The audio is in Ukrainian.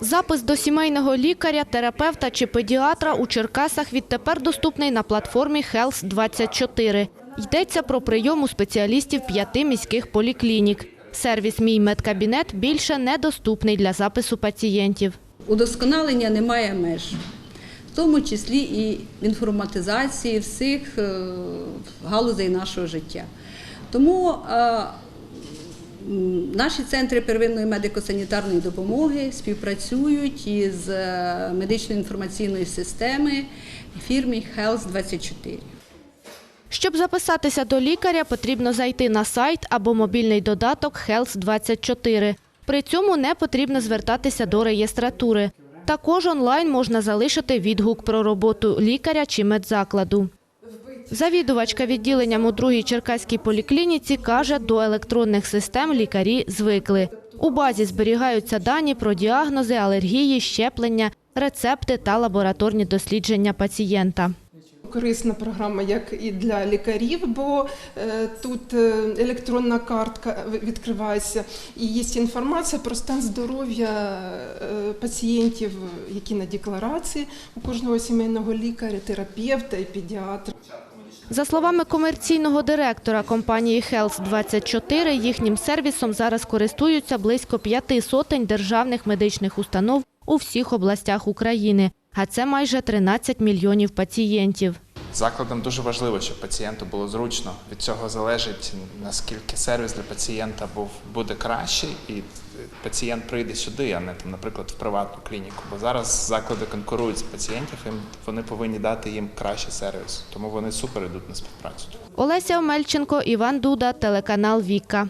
Запис до сімейного лікаря, терапевта чи педіатра у Черкасах відтепер доступний на платформі Health 24. Йдеться про прийом у спеціалістів п'яти міських поліклінік. Сервіс «Мій медкабінет» більше недоступний для запису пацієнтів. Удосконалення немає меж, в тому числі і інформатизації всіх е, галузей нашого життя. Тому е, наші центри первинної медико-санітарної допомоги співпрацюють із е, медичною інформаційною системою фірми Health 24. Щоб записатися до лікаря, потрібно зайти на сайт або мобільний додаток Health 24. При цьому не потрібно звертатися до реєстратури. Також онлайн можна залишити відгук про роботу лікаря чи медзакладу. Завідувачка відділенням у другій Черкаській поліклініці каже, до електронних систем лікарі звикли. У базі зберігаються дані про діагнози, алергії, щеплення, рецепти та лабораторні дослідження пацієнта. Корисна програма як і для лікарів, бо е, тут е, електронна картка відкривається і є інформація про стан здоров'я е, пацієнтів, які на декларації у кожного сімейного лікаря, терапевта і педіатра. За словами комерційного директора компанії Health 24 їхнім сервісом зараз користуються близько п'яти сотень державних медичних установ у всіх областях України, а це майже 13 мільйонів пацієнтів. Закладам дуже важливо, щоб пацієнту було зручно. Від цього залежить наскільки сервіс для пацієнта був буде кращий, і пацієнт прийде сюди, а не там, наприклад, в приватну клініку. Бо зараз заклади конкурують з пацієнтів, і вони повинні дати їм кращий сервіс. Тому вони супер йдуть на співпрацю. Олеся Омельченко, Іван Дуда, телеканал Віка.